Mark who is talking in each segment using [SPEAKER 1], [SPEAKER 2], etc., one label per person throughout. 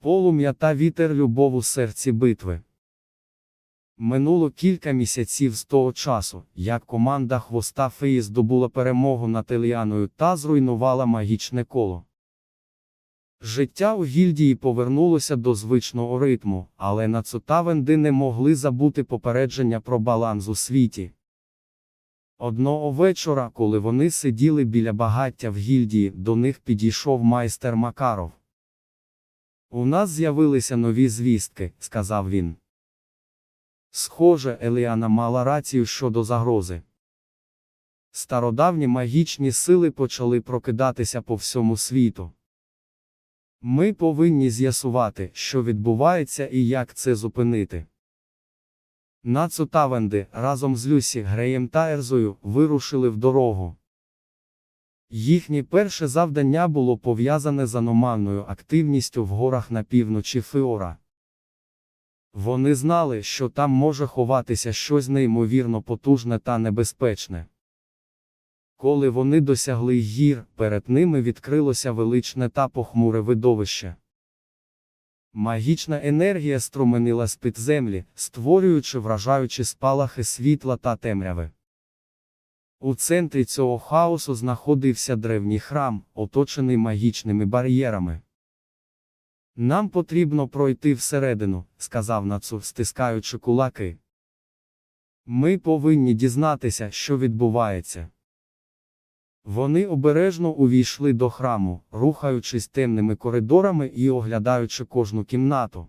[SPEAKER 1] Полум'я та вітер любов у серці битви. Минуло кілька місяців з того часу, як команда хвоста феї здобула перемогу над Еліаною та зруйнувала магічне коло. Життя у гільдії повернулося до звичного ритму, але нацутавенди не могли забути попередження про баланс у світі. Одного вечора, коли вони сиділи біля багаття в гільдії, до них підійшов майстер Макаров. У нас з'явилися нові звістки, сказав він. Схоже, Еліана мала рацію щодо загрози. Стародавні магічні сили почали прокидатися по всьому світу. Ми повинні з'ясувати, що відбувається і як це зупинити. Нацу Тавенди разом з Люсі, Греєм та Ерзою вирушили в дорогу. Їхнє перше завдання було пов'язане з аномальною активністю в горах на півночі Феора. Вони знали, що там може ховатися щось неймовірно потужне та небезпечне. Коли вони досягли гір, перед ними відкрилося величне та похмуре видовище. Магічна енергія струменила з під землі, створюючи вражаючі спалахи світла та темряви. У центрі цього хаосу знаходився древній храм, оточений магічними бар'єрами. Нам потрібно пройти всередину, сказав Нацу, стискаючи кулаки. Ми повинні дізнатися, що відбувається. Вони обережно увійшли до храму, рухаючись темними коридорами і оглядаючи кожну кімнату.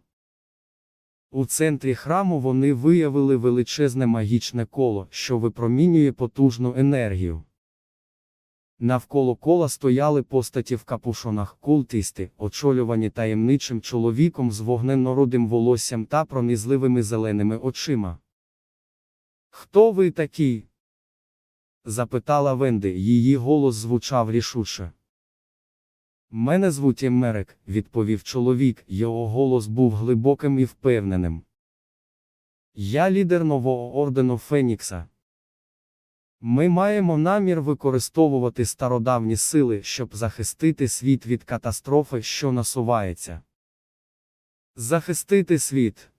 [SPEAKER 1] У центрі храму вони виявили величезне магічне коло, що випромінює потужну енергію. Навколо кола стояли постаті в капушонах культисти, очолювані таємничим чоловіком з вогненнорудим волоссям та пронизливими зеленими очима. Хто ви такі? запитала Венди, її голос звучав рішуче. Мене звуть Емерик, відповів чоловік, його голос був глибоким і впевненим. Я лідер нового ордену Фенікса. Ми маємо намір використовувати стародавні сили, щоб захистити світ від катастрофи, що насувається. Захистити світ.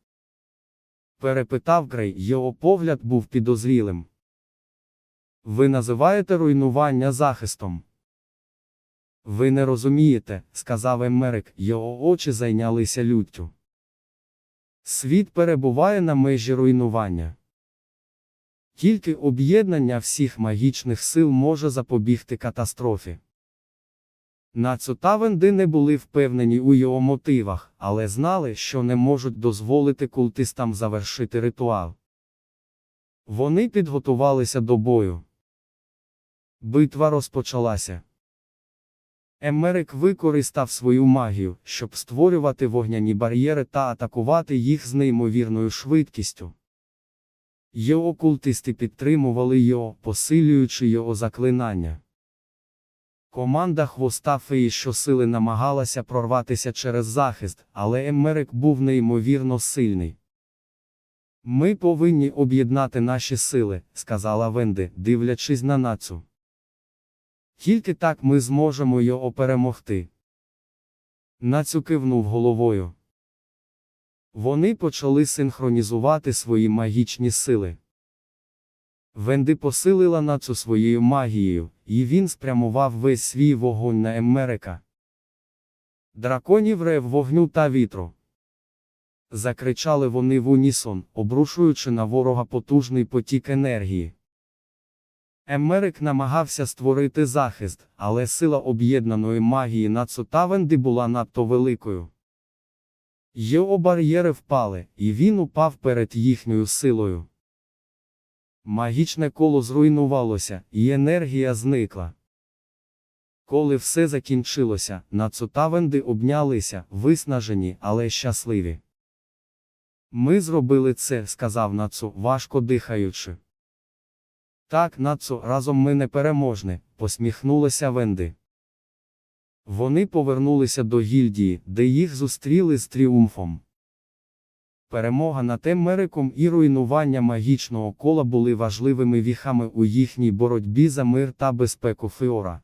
[SPEAKER 1] Перепитав Грей, його погляд був підозрілим. Ви називаєте руйнування захистом. Ви не розумієте, сказав Емерик, його очі зайнялися люттю. Світ перебуває на межі руйнування. Тільки об'єднання всіх магічних сил може запобігти катастрофі. Нацутавенди не були впевнені у його мотивах, але знали, що не можуть дозволити культистам завершити ритуал. Вони підготувалися до бою. Битва розпочалася. Емерик використав свою магію, щоб створювати вогняні бар'єри та атакувати їх з неймовірною швидкістю. Його культисти підтримували його, посилюючи його заклинання. Команда хвоста феї щосили намагалася прорватися через захист, але Емерик був неймовірно сильний. Ми повинні об'єднати наші сили, сказала Венди, дивлячись на нацу. Тільки так ми зможемо його перемогти. Нацю кивнув головою. Вони почали синхронізувати свої магічні сили. Венди посилила нацу своєю магією, і він спрямував весь свій вогонь на Емерика. Драконів рев вогню та вітру. Закричали вони в унісон, обрушуючи на ворога потужний потік енергії. Емерик намагався створити захист, але сила об'єднаної магії Нацутавенди була надто великою. Його бар'єри впали, і він упав перед їхньою силою. Магічне коло зруйнувалося, і енергія зникла. Коли все закінчилося, Нацутавенди обнялися, виснажені, але щасливі. Ми зробили це, сказав Нацу, важко дихаючи. Так, Нацу, разом ми непереможні, посміхнулася Венди. Вони повернулися до гільдії, де їх зустріли з тріумфом. Перемога над Емериком і руйнування магічного кола були важливими віхами у їхній боротьбі за мир та безпеку Феора.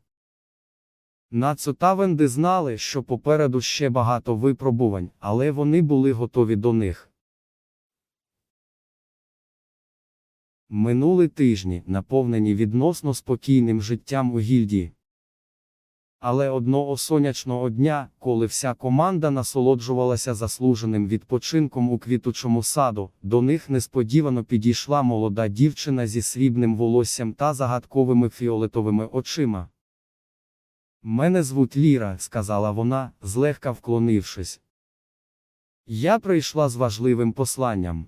[SPEAKER 1] Нацутавенди знали, що попереду ще багато випробувань, але вони були готові до них. Минули тижні, наповнені відносно спокійним життям у гільдії. Але одного сонячного дня, коли вся команда насолоджувалася заслуженим відпочинком у квітучому саду, до них несподівано підійшла молода дівчина зі срібним волоссям та загадковими фіолетовими очима. Мене звуть Ліра, сказала вона, злегка вклонившись. Я прийшла з важливим посланням.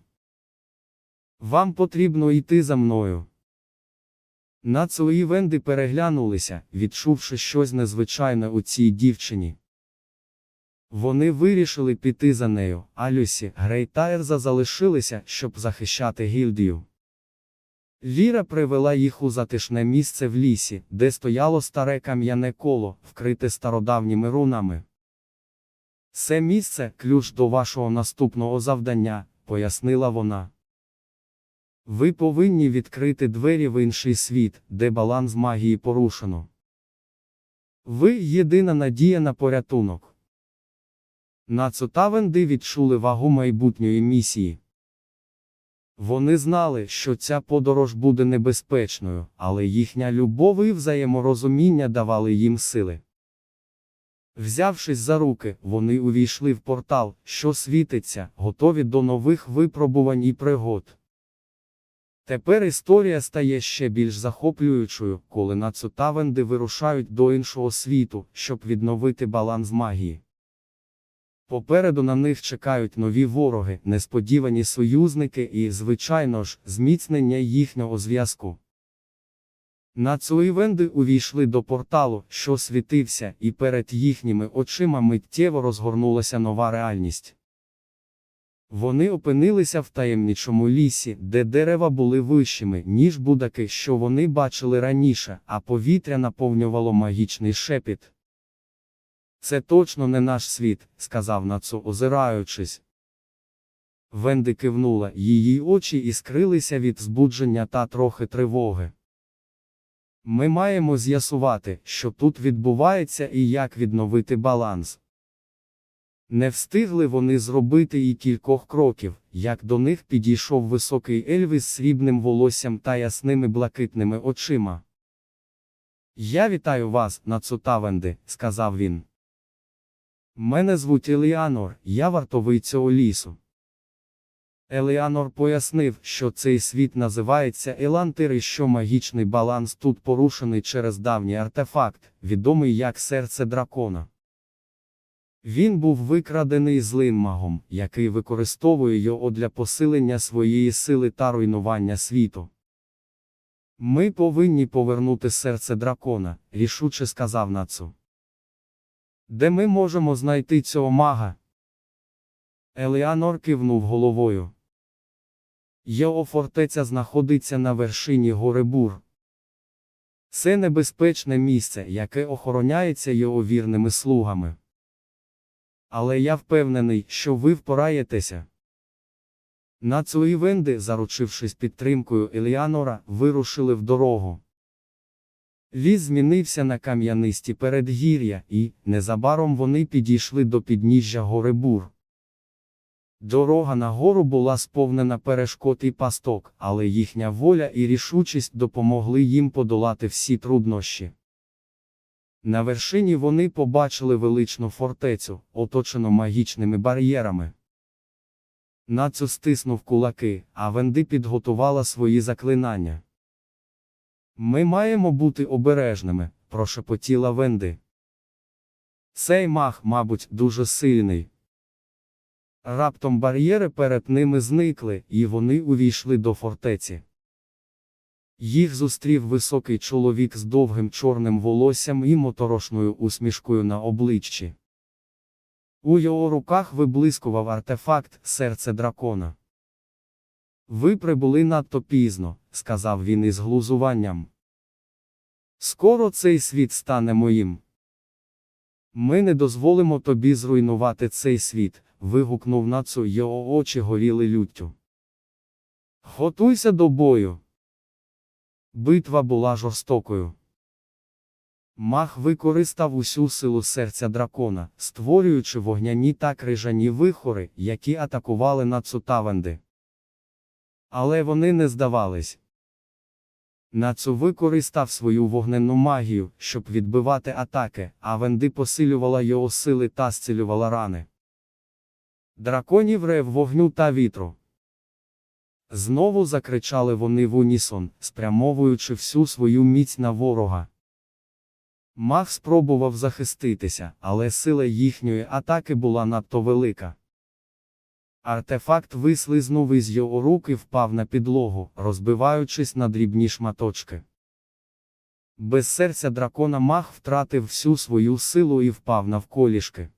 [SPEAKER 1] Вам потрібно йти за мною. Нацу і Венди переглянулися, відчувши щось незвичайне у цій дівчині. Вони вирішили піти за нею, а Люсі, Грей та Ерза залишилися, щоб захищати гільдію. Ліра привела їх у затишне місце в лісі, де стояло старе кам'яне коло, вкрите стародавніми рунами. Це місце ключ до вашого наступного завдання, пояснила вона. Ви повинні відкрити двері в інший світ, де баланс магії порушено. Ви єдина надія на порятунок. Нацутавенди відчули вагу майбутньої місії. Вони знали, що ця подорож буде небезпечною, але їхня любов і взаєморозуміння давали їм сили. Взявшись за руки, вони увійшли в портал, що світиться, готові до нових випробувань і пригод. Тепер історія стає ще більш захоплюючою, коли нацутавенди вирушають до іншого світу, щоб відновити баланс магії. Попереду на них чекають нові вороги, несподівані союзники і, звичайно ж, зміцнення їхнього зв'язку. Нацуївенди увійшли до порталу, що світився, і перед їхніми очима миттєво розгорнулася нова реальність. Вони опинилися в таємничому лісі, де дерева були вищими, ніж будаки, що вони бачили раніше, а повітря наповнювало магічний шепіт. Це точно не наш світ, сказав Нацу, озираючись. Венди кивнула, її очі іскрилися від збудження та трохи тривоги. Ми маємо з'ясувати, що тут відбувається і як відновити баланс. Не встигли вони зробити і кількох кроків, як до них підійшов високий ельвіс з срібним волоссям та ясними блакитними очима. Я вітаю вас, Нацутавенди, сказав він. Мене звуть Еліанор, я вартовий цього лісу. Еліанор пояснив, що цей світ називається Елантир і що магічний баланс тут порушений через давній артефакт, відомий як серце дракона. Він був викрадений злим магом, який використовує його для посилення своєї сили та руйнування світу. Ми повинні повернути серце дракона, рішуче сказав Нацу. Де ми можемо знайти цього мага? Елеанор кивнув головою. Його фортеця знаходиться на вершині гори Бур. Це небезпечне місце, яке охороняється його вірними слугами. Але я впевнений, що ви впораєтеся. Нацу і Венди, заручившись підтримкою Еліанора, вирушили в дорогу. Ліс змінився на кам'янисті передгір'я, і, незабаром вони підійшли до підніжжя гори Бур. Дорога на гору була сповнена перешкод і пасток, але їхня воля і рішучість допомогли їм подолати всі труднощі. На вершині вони побачили величну фортецю, оточену магічними бар'єрами. Нацу стиснув кулаки, а Венди підготувала свої заклинання. Ми маємо бути обережними, прошепотіла Венди. Цей мах, мабуть, дуже сильний. Раптом бар'єри перед ними зникли, і вони увійшли до фортеці. Їх зустрів високий чоловік з довгим чорним волоссям і моторошною усмішкою на обличчі. У його руках виблискував артефакт серце дракона. Ви прибули надто пізно, сказав він із глузуванням. Скоро цей світ стане моїм. Ми не дозволимо тобі зруйнувати цей світ, вигукнув нацу, його очі горіли люттю. Готуйся до бою. Битва була жорстокою. Мах використав усю силу серця дракона, створюючи вогняні та крижані вихори, які атакували Нацутавенди. Але вони не здавались. Нацу використав свою вогненну магію, щоб відбивати атаки, а Венди посилювала його сили та зцілювала рани. Драконів рев вогню та вітру. Знову закричали вони в унісон, спрямовуючи всю свою міць на ворога. Мах спробував захиститися, але сила їхньої атаки була надто велика. Артефакт вислизнув із його рук і впав на підлогу, розбиваючись на дрібні шматочки. Без серця дракона мах втратив всю свою силу і впав навколішки.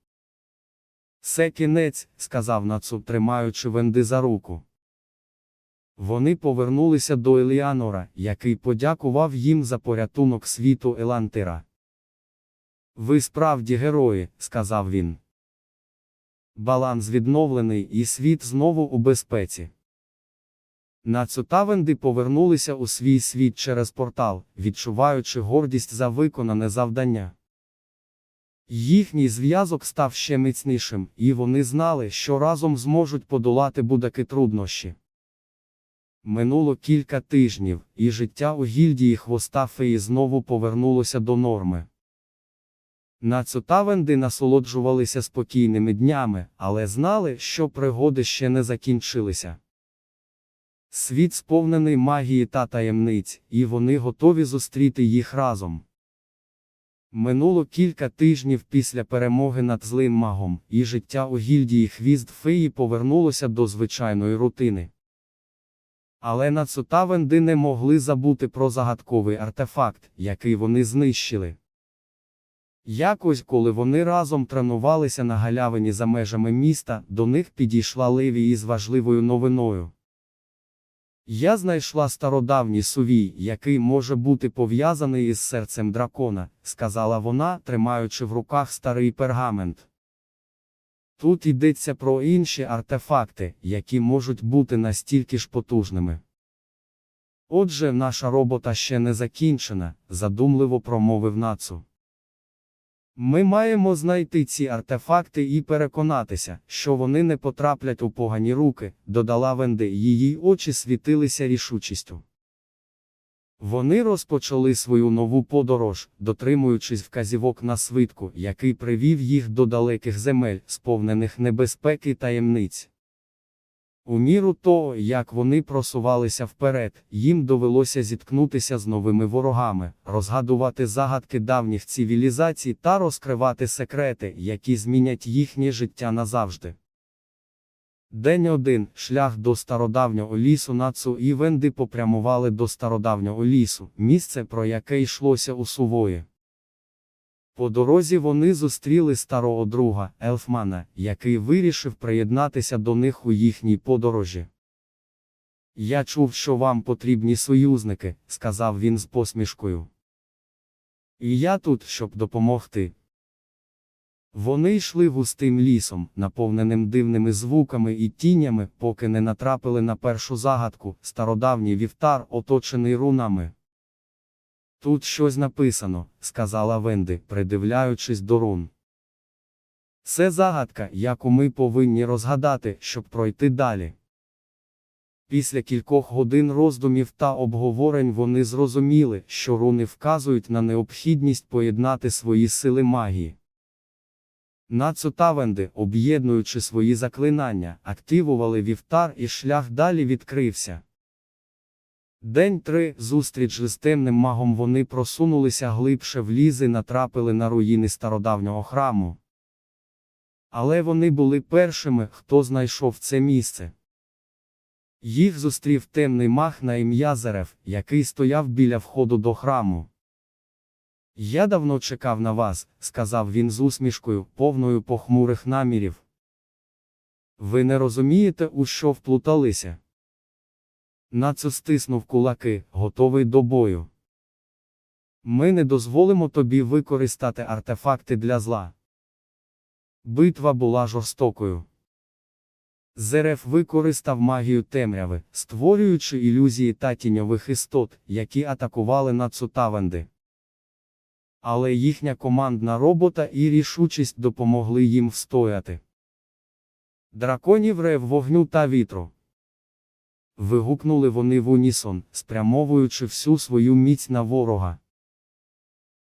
[SPEAKER 1] Це кінець, сказав Нацу, тримаючи Венди за руку. Вони повернулися до Еліанора, який подякував їм за порятунок світу Елантира. Ви справді герої, сказав він. Баланс відновлений і світ знову у безпеці. Нацутавенди повернулися у свій світ через портал, відчуваючи гордість за виконане завдання. Їхній зв'язок став ще міцнішим, і вони знали, що разом зможуть подолати будь-які труднощі. Минуло кілька тижнів, і життя у гільдії хвоста феї знову повернулося до норми. Нацутавенди насолоджувалися спокійними днями, але знали, що пригоди ще не закінчилися. Світ сповнений магії та таємниць, і вони готові зустріти їх разом. Минуло кілька тижнів після перемоги над злим магом, і життя у гільдії хвіст феї повернулося до звичайної рутини. Але нацутавенди не могли забути про загадковий артефакт, який вони знищили. Якось, коли вони разом тренувалися на галявині за межами міста, до них підійшла Леві із важливою новиною. Я знайшла стародавній сувій, який може бути пов'язаний із серцем дракона, сказала вона, тримаючи в руках старий пергамент. Тут йдеться про інші артефакти, які можуть бути настільки ж потужними. Отже, наша робота ще не закінчена, задумливо промовив нацу. Ми маємо знайти ці артефакти і переконатися, що вони не потраплять у погані руки, додала Венди, її очі світилися рішучістю. Вони розпочали свою нову подорож, дотримуючись вказівок на свитку, який привів їх до далеких земель, сповнених небезпеки таємниць. У міру того, як вони просувалися вперед, їм довелося зіткнутися з новими ворогами, розгадувати загадки давніх цивілізацій та розкривати секрети, які змінять їхнє життя назавжди. День один шлях до стародавнього лісу Нацу і Венди попрямували до стародавнього лісу, місце, про яке йшлося у сувої. По дорозі вони зустріли старого друга, Елфмана, який вирішив приєднатися до них у їхній подорожі. Я чув, що вам потрібні союзники, сказав він з посмішкою. І я тут, щоб допомогти. Вони йшли густим лісом, наповненим дивними звуками і тінями, поки не натрапили на першу загадку, стародавній вівтар, оточений рунами. Тут щось написано, сказала Венди, придивляючись до рун. Це загадка, яку ми повинні розгадати, щоб пройти далі. Після кількох годин роздумів та обговорень вони зрозуміли, що руни вказують на необхідність поєднати свої сили магії. Нацу та об'єднуючи свої заклинання, активували вівтар і шлях далі відкрився. День три зустріч з темним магом вони просунулися глибше в ліс і натрапили на руїни стародавнього храму. Але вони були першими, хто знайшов це місце. Їх зустрів темний маг на ім'я Зерев, який стояв біля входу до храму. Я давно чекав на вас, сказав він з усмішкою, повною похмурих намірів. Ви не розумієте, у що вплуталися. Нацо стиснув кулаки, готовий до бою. Ми не дозволимо тобі використати артефакти для зла. Битва була жорстокою. Зереф використав магію темряви, створюючи ілюзії та тіньових істот, які атакували Нацутавенди. Але їхня командна робота і рішучість допомогли їм встояти. Драконів рев вогню та вітру. Вигукнули вони в унісон, спрямовуючи всю свою міць на ворога.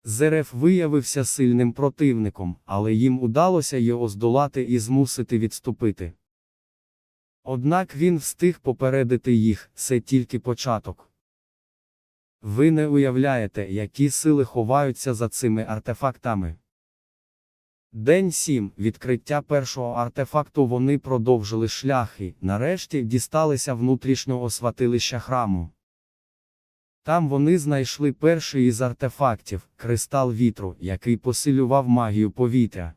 [SPEAKER 1] Зереф виявився сильним противником, але їм удалося його здолати і змусити відступити. Однак він встиг попередити їх, це тільки початок. Ви не уявляєте, які сили ховаються за цими артефактами. День 7. Відкриття першого артефакту вони продовжили шлях і, нарешті, дісталися внутрішнього святилища храму. Там вони знайшли перший із артефактів кристал вітру, який посилював магію повітря.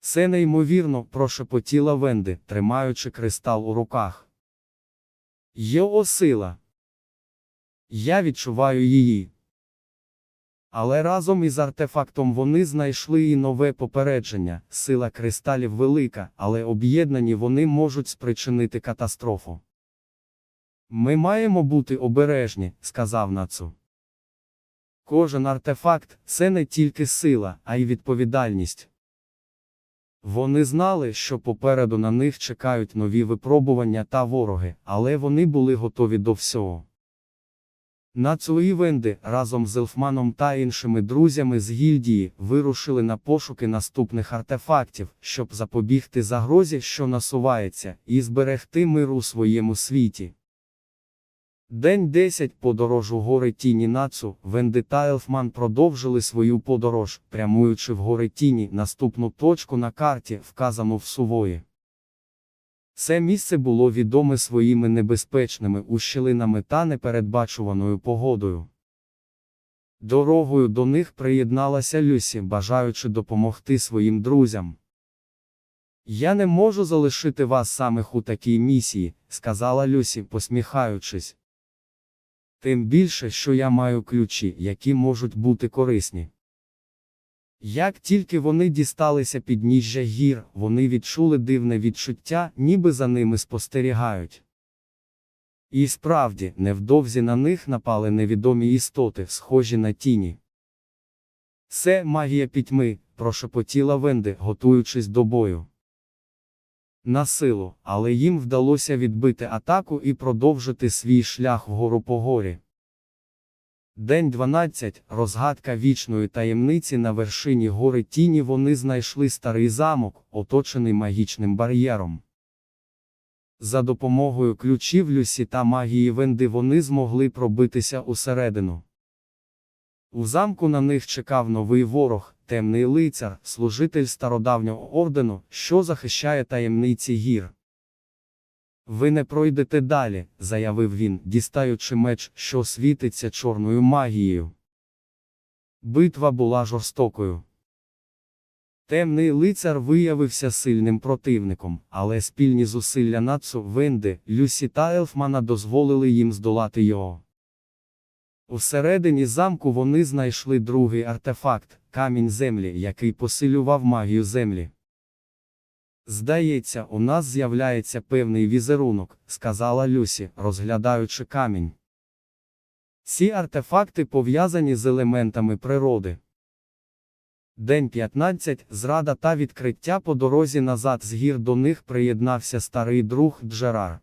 [SPEAKER 1] Це неймовірно прошепотіла Венди, тримаючи кристал у руках. Його сила. Я відчуваю її. Але разом із артефактом вони знайшли і нове попередження. Сила кристалів велика, але об'єднані вони можуть спричинити катастрофу. Ми маємо бути обережні, сказав Нацу. Кожен артефакт це не тільки сила, а й відповідальність. Вони знали, що попереду на них чекають нові випробування та вороги, але вони були готові до всього. Нацу і разом з Елфманом та іншими друзями з гільдії вирушили на пошуки наступних артефактів, щоб запобігти загрозі, що насувається, і зберегти мир у своєму світі. День 10 подорож у гори Тіні Нацу, Венди та Елфман продовжили свою подорож, прямуючи в гори Тіні наступну точку на карті, вказану в сувої. Це місце було відоме своїми небезпечними ущелинами та непередбачуваною погодою. Дорогою до них приєдналася Люсі, бажаючи допомогти своїм друзям. Я не можу залишити вас самих у такій місії, сказала Люсі, посміхаючись. Тим більше, що я маю ключі, які можуть бути корисні. Як тільки вони дісталися підніжжя гір, вони відчули дивне відчуття, ніби за ними спостерігають. І справді, невдовзі на них напали невідомі істоти, схожі на тіні. Це магія пітьми, прошепотіла Венди, готуючись до бою. На силу, але їм вдалося відбити атаку і продовжити свій шлях вгору по горі. День 12. Розгадка вічної таємниці на вершині гори тіні вони знайшли старий замок, оточений магічним бар'єром. За допомогою ключів Люсі та магії Венди вони змогли пробитися усередину. У замку на них чекав новий ворог, темний лицар, служитель стародавнього ордену, що захищає таємниці гір. Ви не пройдете далі, заявив він, дістаючи меч, що світиться чорною магією. Битва була жорстокою. Темний лицар виявився сильним противником, але спільні зусилля Нацу, Венди, Люсі та Елфмана дозволили їм здолати його. Усередині замку вони знайшли другий артефакт камінь землі, який посилював магію землі. Здається, у нас з'являється певний візерунок, сказала Люсі, розглядаючи камінь. Ці артефакти пов'язані з елементами природи. День 15. Зрада та відкриття по дорозі назад з гір до них приєднався старий друг Джерар.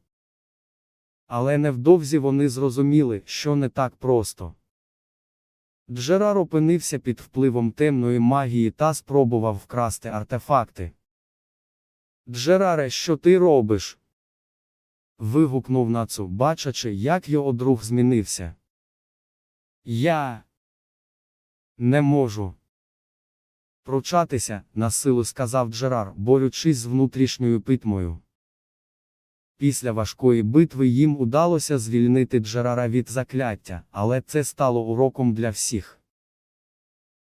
[SPEAKER 1] Але невдовзі вони зрозуміли, що не так просто. Джерар опинився під впливом темної магії та спробував вкрасти артефакти. Джераре, що ти робиш? вигукнув нацу, бачачи, як його друг змінився. Я не можу. Пручатися, насилу сказав Джерар, борючись з внутрішньою питмою. Після важкої битви їм удалося звільнити Джерара від закляття, але це стало уроком для всіх.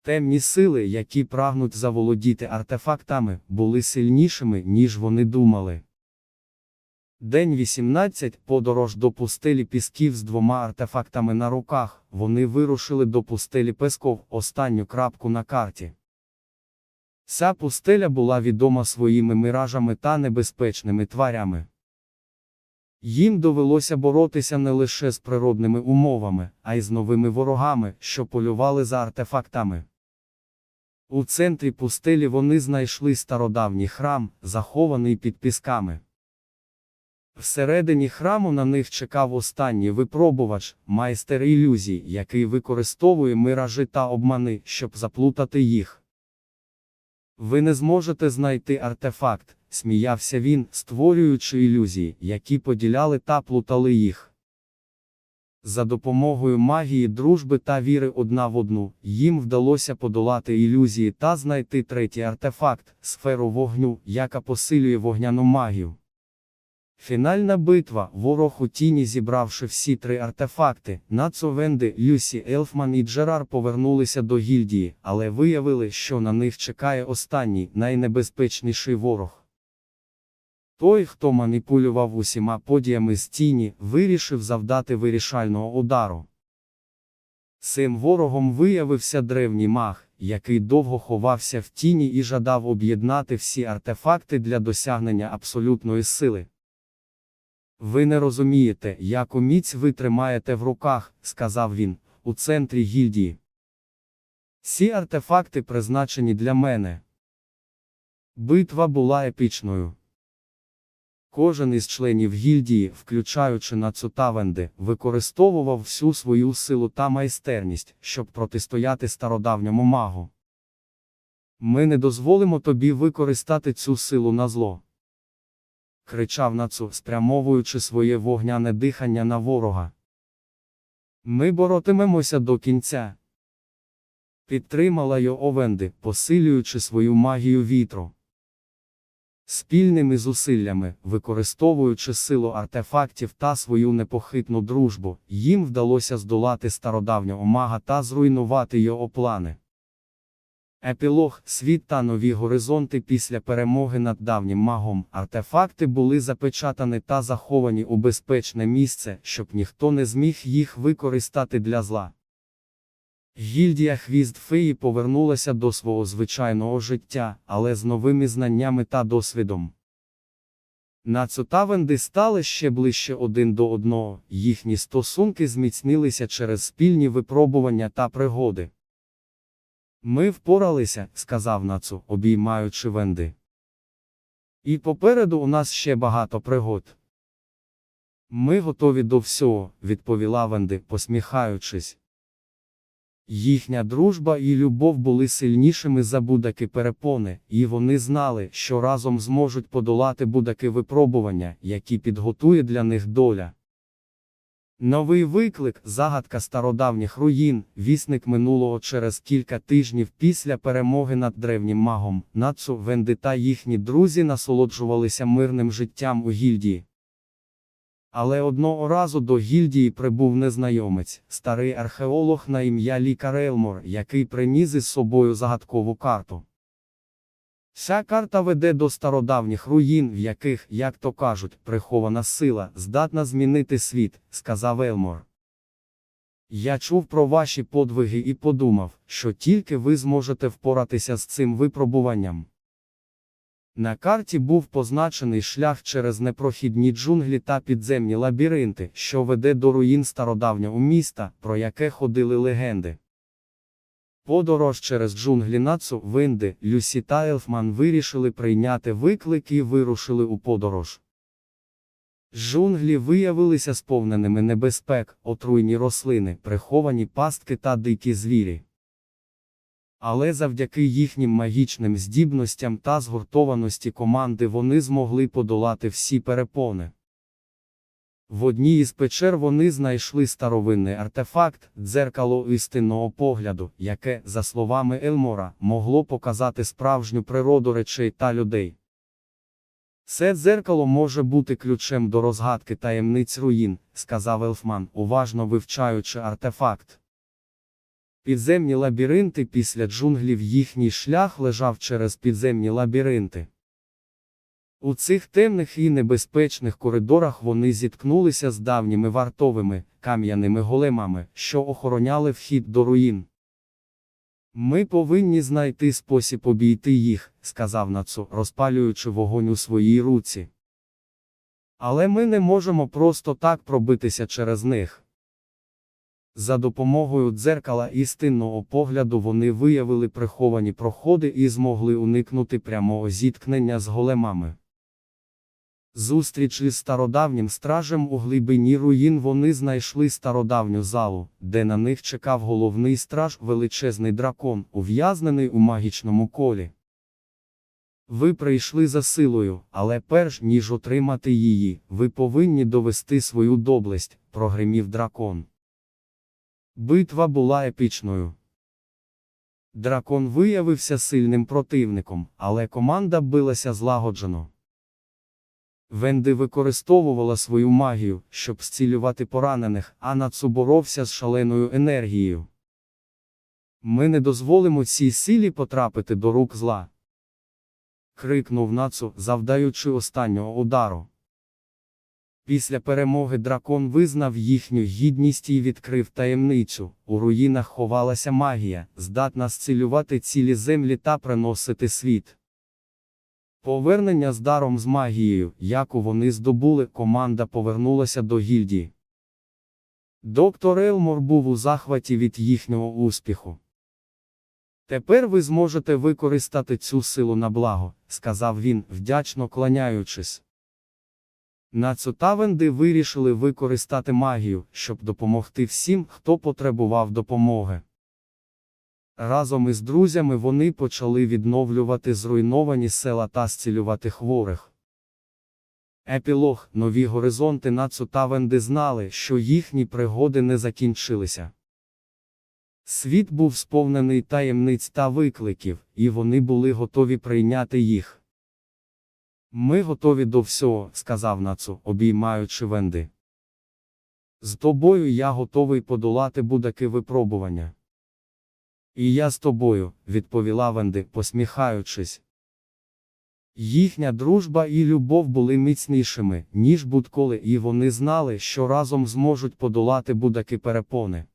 [SPEAKER 1] Темні сили, які прагнуть заволодіти артефактами, були сильнішими, ніж вони думали. День 18. Подорож до пустелі пісків з двома артефактами на руках. Вони вирушили до пустелі Песков, останню крапку на карті. Ця пустеля була відома своїми миражами та небезпечними тварями. Їм довелося боротися не лише з природними умовами, а й з новими ворогами, що полювали за артефактами. У центрі пустелі вони знайшли стародавній храм, захований під пісками. Всередині храму на них чекав останній випробувач, майстер ілюзій, який використовує миражі та обмани, щоб заплутати їх. Ви не зможете знайти артефакт, сміявся він, створюючи ілюзії, які поділяли та плутали їх. За допомогою магії дружби та віри одна в одну, їм вдалося подолати ілюзії та знайти третій артефакт сферу вогню, яка посилює вогняну магію. Фінальна битва, ворог у тіні зібравши всі три артефакти, Нацо Венди, Люсі Елфман і Джерар повернулися до гільдії, але виявили, що на них чекає останній, найнебезпечніший ворог. Той, хто маніпулював усіма подіями з тіні, вирішив завдати вирішального удару. Цим ворогом виявився древній маг, який довго ховався в тіні і жадав об'єднати всі артефакти для досягнення абсолютної сили. Ви не розумієте, яку міць ви тримаєте в руках, сказав він, у центрі гільдії. Ці артефакти призначені для мене. Битва була епічною. Кожен із членів гільдії, включаючи Нацутавенди, використовував всю свою силу та майстерність, щоб протистояти стародавньому магу. Ми не дозволимо тобі використати цю силу на зло. Кричав Нацу, спрямовуючи своє вогняне дихання на ворога. Ми боротимемося до кінця. Підтримала його Овенди, посилюючи свою магію вітру. Спільними зусиллями, використовуючи силу артефактів та свою непохитну дружбу, їм вдалося здолати стародавнього мага та зруйнувати його плани. Епілог, світ та нові горизонти після перемоги над давнім магом, артефакти були запечатані та заховані у безпечне місце, щоб ніхто не зміг їх використати для зла. Гільдія Хвіст Феї повернулася до свого звичайного життя, але з новими знаннями та досвідом. Нацутавенди стали ще ближче один до одного, їхні стосунки зміцнилися через спільні випробування та пригоди. Ми впоралися, сказав Нацу, обіймаючи Венди. І попереду у нас ще багато пригод. Ми готові до всього, відповіла Венди, посміхаючись. Їхня дружба і любов були сильнішими за будь-які перепони, і вони знали, що разом зможуть подолати будь-які випробування, які підготує для них доля. Новий виклик, загадка стародавніх руїн, вісник минулого через кілька тижнів після перемоги над древнім магом, Нацу Венди та їхні друзі насолоджувалися мирним життям у гільдії. Але одного разу до гільдії прибув незнайомець, старий археолог на ім'я Лікар Елмор, який приніс із собою загадкову карту. Ця карта веде до стародавніх руїн, в яких, як то кажуть, прихована сила, здатна змінити світ, сказав Елмор. Я чув про ваші подвиги і подумав, що тільки ви зможете впоратися з цим випробуванням. На карті був позначений шлях через непрохідні джунглі та підземні лабіринти, що веде до руїн стародавнього міста, про яке ходили легенди. Подорож через джунглі Нацу, Винди, Люсі та Елфман вирішили прийняти виклик і вирушили у подорож. Джунглі виявилися сповненими небезпек, отруйні рослини, приховані пастки та дикі звірі. Але завдяки їхнім магічним здібностям та згуртованості команди вони змогли подолати всі перепони. В одній із печер вони знайшли старовинний артефакт, дзеркало істинного погляду, яке, за словами Елмора, могло показати справжню природу речей та людей. Це дзеркало може бути ключем до розгадки таємниць руїн, сказав Елфман, уважно вивчаючи артефакт. Підземні лабіринти після джунглів їхній шлях лежав через підземні лабіринти. У цих темних і небезпечних коридорах вони зіткнулися з давніми вартовими, кам'яними големами, що охороняли вхід до руїн. Ми повинні знайти спосіб обійти їх, сказав Нацу, розпалюючи вогонь у своїй руці. Але ми не можемо просто так пробитися через них. За допомогою дзеркала істинного погляду вони виявили приховані проходи і змогли уникнути прямого зіткнення з големами. Зустріч із стародавнім стражем у глибині руїн вони знайшли стародавню залу, де на них чекав головний страж величезний дракон, ув'язнений у магічному колі. Ви прийшли за силою, але перш ніж отримати її, ви повинні довести свою доблесть, прогримів дракон. Битва була епічною. Дракон виявився сильним противником, але команда билася злагоджено. Венди використовувала свою магію, щоб зцілювати поранених, а Нацу боровся з шаленою енергією. Ми не дозволимо цій силі потрапити до рук зла. крикнув Нацу, завдаючи останнього удару. Після перемоги дракон визнав їхню гідність і відкрив таємницю. У руїнах ховалася магія, здатна зцілювати цілі землі та приносити світ. Повернення з даром з магією, яку вони здобули, команда повернулася до гільдії. Доктор Елмор був у захваті від їхнього успіху. Тепер ви зможете використати цю силу на благо, сказав він, вдячно кланяючись. Нацутавенди вирішили використати магію, щоб допомогти всім, хто потребував допомоги. Разом із друзями вони почали відновлювати зруйновані села та зцілювати хворих. Епілог нові горизонти Нацутавенди знали, що їхні пригоди не закінчилися. Світ був сповнений таємниць та викликів, і вони були готові прийняти їх. Ми готові до всього, сказав Нацу, обіймаючи Венди. З тобою я готовий подолати будь-яке випробування. І я з тобою, відповіла Венди, посміхаючись. Їхня дружба і любов були міцнішими, ніж будь-коли, і вони знали, що разом зможуть подолати будь-які перепони.